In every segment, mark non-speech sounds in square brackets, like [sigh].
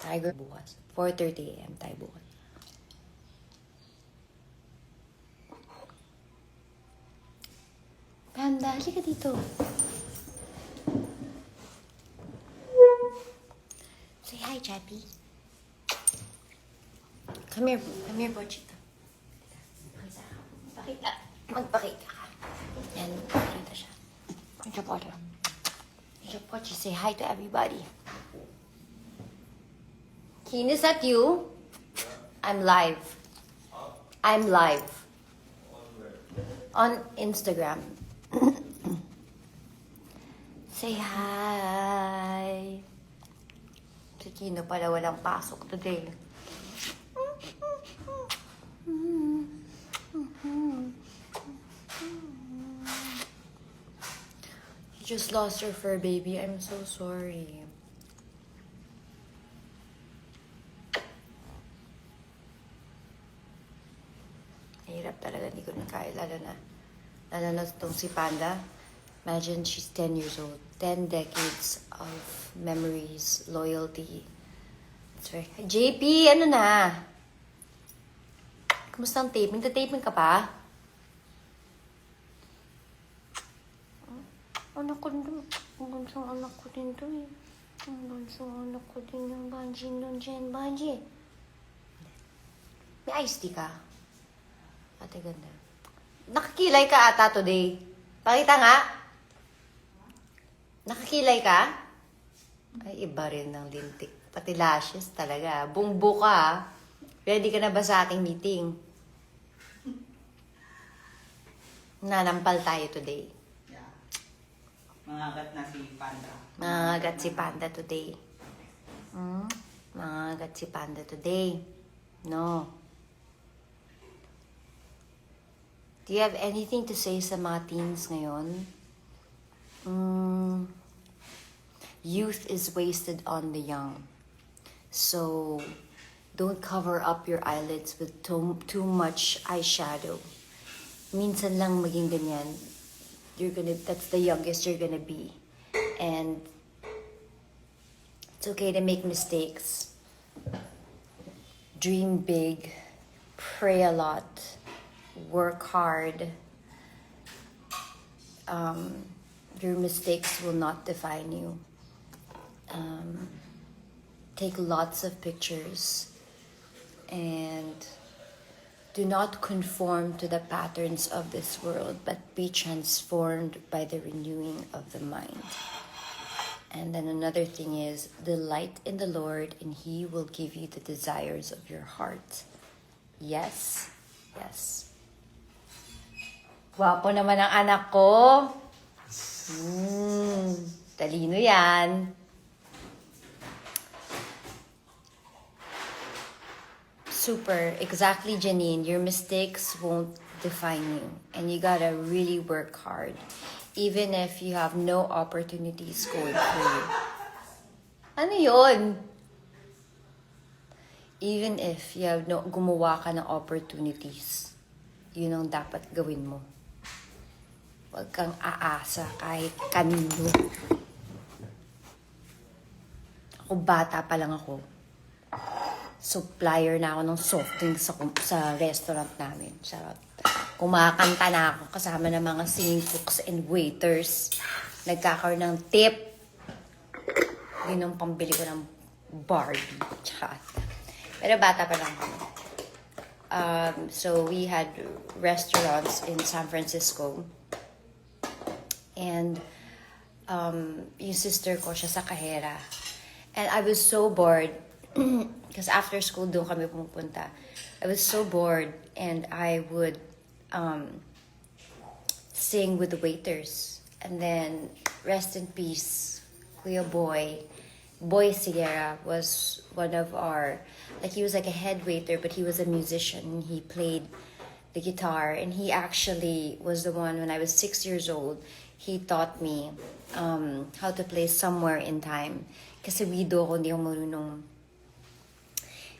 Tiger bukas. 4.30 a.m. tayo bukas. Panda, halika dito. Say hi, Chappy. Come here, come here, Pochita. Pakita. Magpakita ka. Yan, pakita siya. Medyo Pocho. Medyo Pochi, say hi to everybody. Keen, is that you? I'm live. I'm live. On Instagram. [coughs] Say hi. Si Kino pala walang pasok today. You just lost your fur baby. I'm so sorry. Kaya. Lalo na, lalo na itong si Panda. Imagine she's 10 years old. 10 decades of memories, loyalty. It's very... JP, ano na? Kumusta ang taping? Nagtataping ka pa? Anak ko din. Ang bansang anak ko din to eh. Ang bansang anak ko din yung Banji nun dyan. Banji. May iced tea ka? Ate ganda. Nakakilay ka ata today. Pakita nga. Nakakilay ka? Ay, iba rin ng lintik. Pati lashes talaga. Bungbo ka. ah. Ready ka na ba sa aking meeting? Nanampal tayo today. Yeah. Mangagat na si Panda. Mangagat si Panda today. Hmm? Mangagat si Panda today. No. Do you have anything to say sa mga teens ngayon? Mm, youth is wasted on the young. So, don't cover up your eyelids with too, too much eyeshadow. Minsan lang maging ganyan. You're gonna, that's the youngest you're gonna be. And it's okay to make mistakes. Dream big, pray a lot, work hard. Um, your mistakes will not define you. Um, take lots of pictures and do not conform to the patterns of this world, but be transformed by the renewing of the mind. And then another thing is delight in the Lord, and He will give you the desires of your heart. Yes, yes. Wapo naman ang anak ko. Hmm, talino yan. Super, exactly, Janine. Your mistakes won't define you, and you gotta really work hard, even if you have no opportunities going for you. Ano yon? Even if you have no, gumawa ka ng opportunities, yun ang dapat gawin mo. Huwag kang aasa kahit kanino. Ako bata pa lang ako. Supplier na ako ng soft drinks sa, sa restaurant namin. Charot. Kumakanta na ako kasama ng mga singing cooks and waiters. Nagkakaroon ng tip. Yun ang pambili ko ng Barbie. Charot. Pero bata pa lang kami. Um, so we had restaurants in San Francisco. And um, yung sister ko, siya sa kahera. And I was so bored. [clears throat] Because after school, doon kami pumupunta. I was so bored. And I would um, sing with the waiters. And then, rest in peace, Kuya Boy. Boy Sierra was one of our, like he was like a head waiter, but he was a musician. He played the guitar, and he actually was the one when I was six years old. He taught me um, how to play somewhere in time. Kasi wido ako, hindi ako marunong,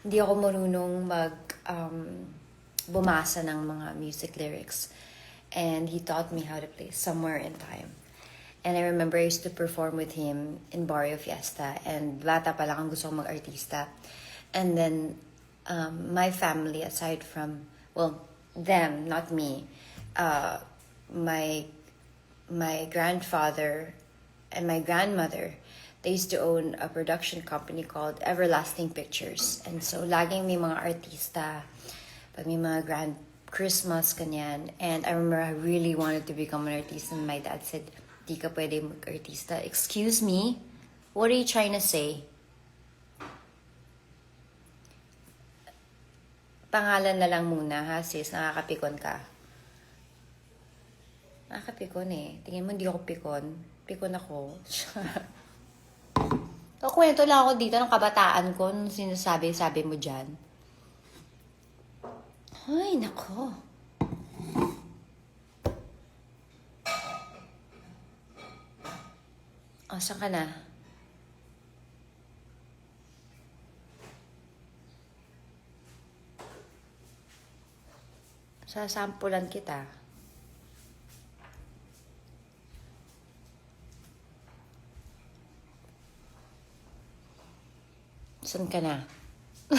hindi ako marunong mag, um, bumasa ng mga music lyrics. And he taught me how to play somewhere in time. And I remember I used to perform with him in Barrio Fiesta. And bata pa lang ang gusto mag-artista. And then, um, my family, aside from, well, them, not me, uh, my, my grandfather and my grandmother, they used to own a production company called Everlasting Pictures. And so, laging may mga artista, pag may mga grand Christmas, kanyan. And I remember I really wanted to become an artist and my dad said, di ka pwede mag-artista. Excuse me? What are you trying to say? Pangalan na lang muna ha sis, nakakapikon ka. Nakakapikon eh. Tingin mo hindi ako pikon. Pikon ako. [laughs] Kakwento lang ako dito ng kabataan ko nung sinasabi-sabi mo dyan. Ay, nako. Asa ka na? Sasampulan kita. Saan ka na? [laughs]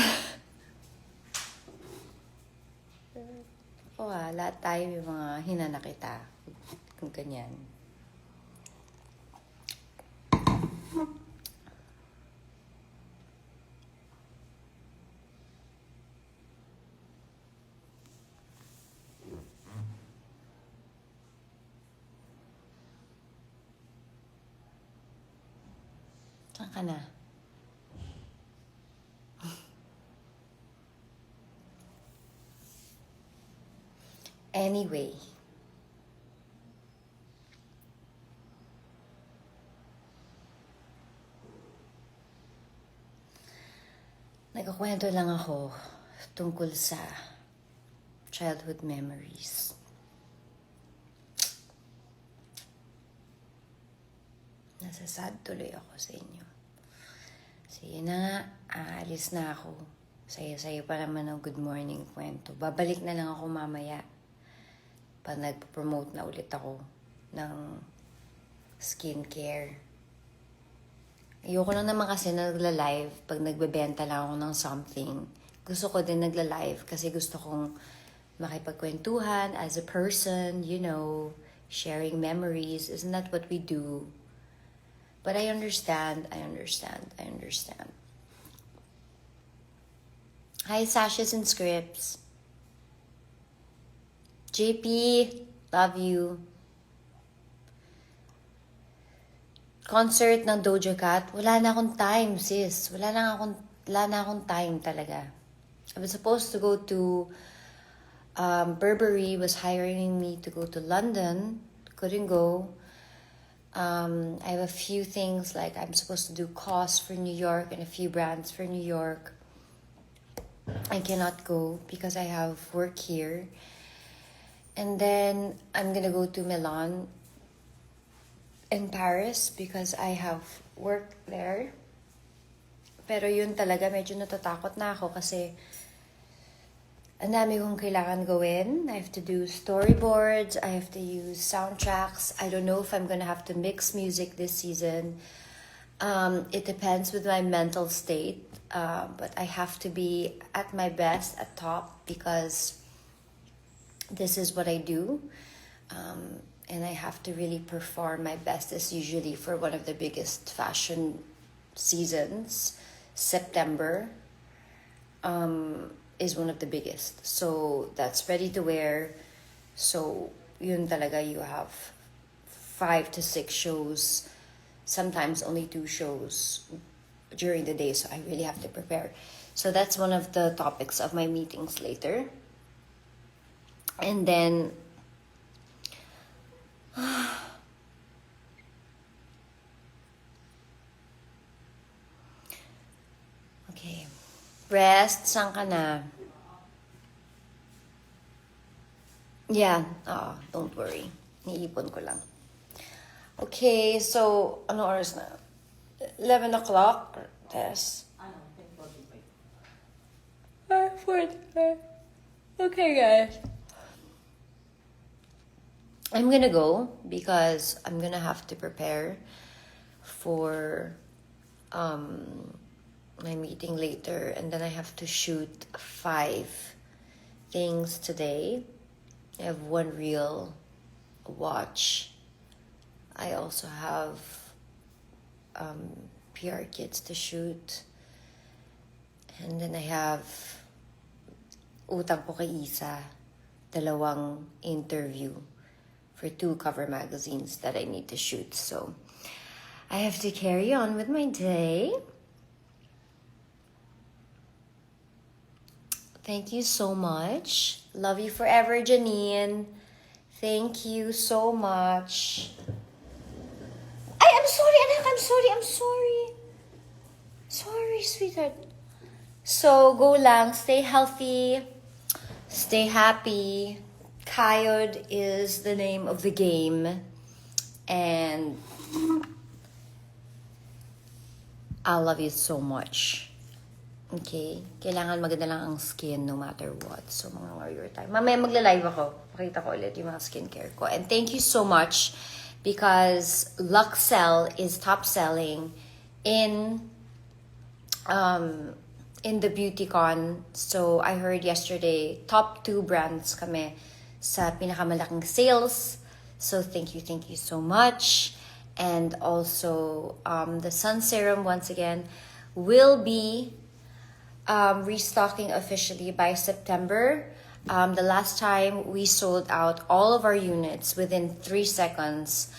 Oo ah, lahat tayo may mga hinanakita. Kung ganyan. Saan ka na? Anyway. Nagkakwento lang ako tungkol sa childhood memories. Nasasad tuloy ako sa inyo. Sige na nga, aalis na ako. Saya-saya pa naman ng good morning kwento. Babalik na lang ako mamaya pag nag-promote na ulit ako ng skincare. Ayoko lang naman kasi nagla-live pag nagbebenta lang ako ng something. Gusto ko din nagla-live kasi gusto kong makipagkwentuhan as a person, you know, sharing memories. Isn't that what we do? But I understand, I understand, I understand. Hi, Sashes and Scripts. JP, love you. Concert ng Doja Cat, wala na akong time, sis. Wala na akong, wala na akong time talaga. I was supposed to go to um, Burberry was hiring me to go to London. Couldn't go. Um, I have a few things like I'm supposed to do costs for New York and a few brands for New York. I cannot go because I have work here. And then I'm gonna go to Milan and Paris because I have work there. Pero yun talaga, medyo natatakot na ako kasi ang dami kong kailangan gawin. I have to do storyboards, I have to use soundtracks. I don't know if I'm gonna have to mix music this season. Um, it depends with my mental state, uh, but I have to be at my best at top because this is what I do. Um, and I have to really perform my best as usually for one of the biggest fashion seasons. September um, is one of the biggest. So that's ready to wear. So yun talaga you have five to six shows, sometimes only two shows during the day. So I really have to prepare. So that's one of the topics of my meetings later. And then [sighs] Okay. Rest, saan ka na? Yeah, oo, don't worry. Niipon ko lang. Okay, so, ano oras na? 11 o'clock? Test. Ano? 10.45. 45. Okay, guys. I'm gonna go because I'm gonna have to prepare for um, my meeting later, and then I have to shoot five things today. I have one reel, a watch. I also have um, PR kits to shoot, and then I have utang ko kay Isa, dalawang interview for two cover magazines that I need to shoot. So I have to carry on with my day. Thank you so much. Love you forever, Janine. Thank you so much. I am sorry, anak. I'm sorry. I'm sorry. Sorry, sweetheart. So, go lang. Stay healthy. Stay happy. Kayod is the name of the game. And I love you so much. Okay? Kailangan maganda lang ang skin no matter what. So, mga warrior time. Mamaya magla-live ako. Pakita ko ulit yung mga skincare ko. And thank you so much because Luxel is top selling in um, in the BeautyCon. So, I heard yesterday, top two brands kami sa pinakamalaking sales. So, thank you, thank you so much. And also, um, the Sun Serum, once again, will be um, restocking officially by September. Um, the last time we sold out all of our units within three seconds.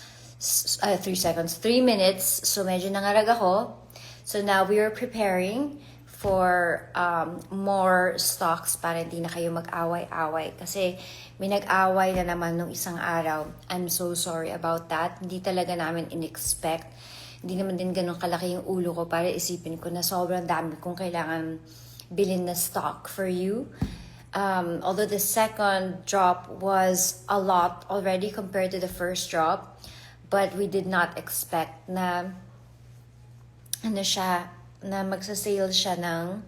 Uh, three seconds, three minutes. So medyo nangarag ako. So now we are preparing for um, more stocks para hindi na kayo mag-away-away. Kasi may nag-away na naman nung isang araw. I'm so sorry about that. Hindi talaga namin in-expect hindi naman din ganun kalaki yung ulo ko para isipin ko na sobrang dami kong kailangan bilhin na stock for you. Um, although the second drop was a lot already compared to the first drop, but we did not expect na ano siya, na magsasale siya ng,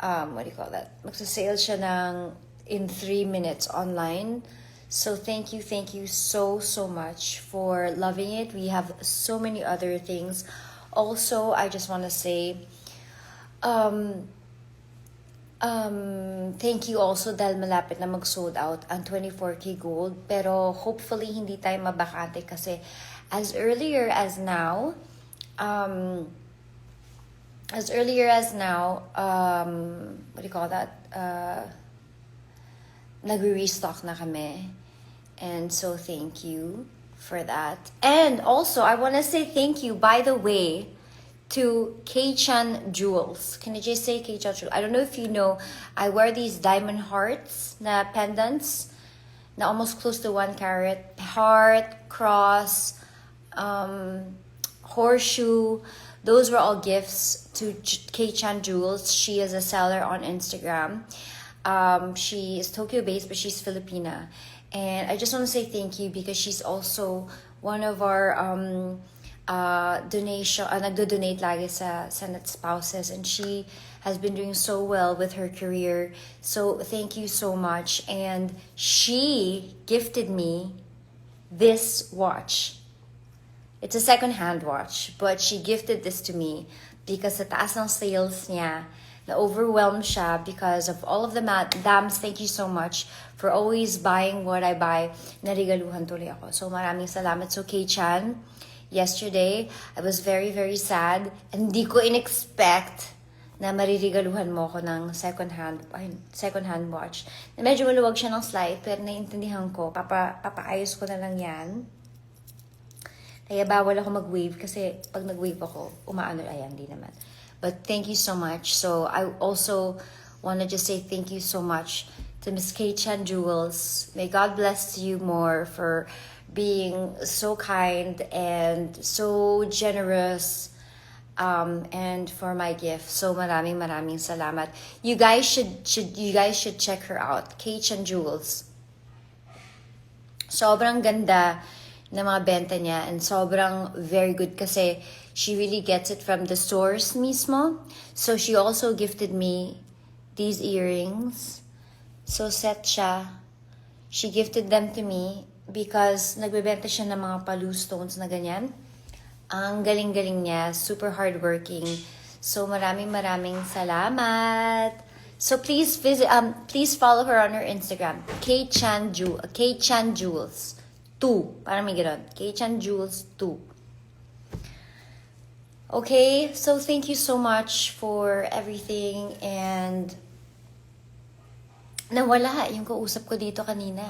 um, what do you call that? Magsasale siya ng in three minutes online. So thank you, thank you so, so much for loving it. We have so many other things. Also, I just want to say, um, um, thank you also dahil malapit na mag-sold out ang 24K Gold. Pero hopefully hindi tayo mabakante kasi as earlier as now, um, as earlier as now, um, what do you call that? Uh, nagre-restock na kami. And so thank you for that. And also, I want to say thank you, by the way, to K-Chan Jewels. Can I just say K-Chan Jewels? I don't know if you know, I wear these diamond hearts na pendants na almost close to one carat. Heart, cross, um, horseshoe. Those were all gifts to J- K-Chan Jewels. She is a seller on Instagram. Um, she is Tokyo based, but she's Filipina. And I just want to say thank you because she's also one of our um, uh, donation, uh, nagdo-donate lagi sa Senate spouses. And she has been doing so well with her career. So thank you so much. And she gifted me this watch. It's a second-hand watch, but she gifted this to me because sa taas ng sales niya, na-overwhelmed siya because of all of the madams. Thank you so much for always buying what I buy. Narigaluhan tuloy ako. So maraming salamat. So Kay-chan, yesterday, I was very, very sad. Hindi ko in-expect na maririgaluhan mo ko ng second-hand ay, second-hand watch. Na medyo maluwag siya ng slide, pero naiintindihan ko. Papa, papaayos ko na lang yan. Kaya bawal ako mag-wave kasi pag nag-wave ako, umaano, ayan, di naman. But thank you so much. So I also want to just say thank you so much to Miss Kay Chan Jewels. May God bless you more for being so kind and so generous um, and for my gift. So maraming maraming salamat. You guys should should you guys should check her out. Kay Chan Jewels. sobrang ganda ng mga benta niya and sobrang very good kasi she really gets it from the source mismo. So she also gifted me these earrings. So set siya. She gifted them to me because nagbebenta siya ng mga palu stones na ganyan. Ang galing-galing niya, super hardworking. So maraming maraming salamat. So please visit um please follow her on her Instagram. K Chan Ju K Chan Jewels 2. Parang may ganun. K Chan Jewels 2. Okay, so thank you so much for everything and nawala yung kausap ko dito kanina.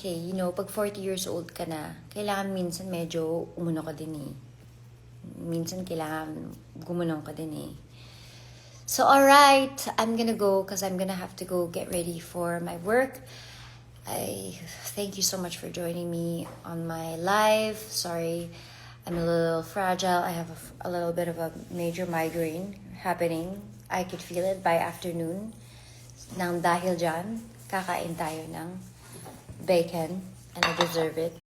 Okay, you know, pag 40 years old ka na, kailangan minsan medyo umuno ka din eh. Minsan kailangan gumunong ka din eh. So, alright, I'm gonna go because I'm gonna have to go get ready for my work. I thank you so much for joining me on my live. Sorry, I'm a little fragile. I have a, a little bit of a major migraine happening. I could feel it by afternoon. Nang dahil dyan, kakain tayo ng bacon and I deserve it.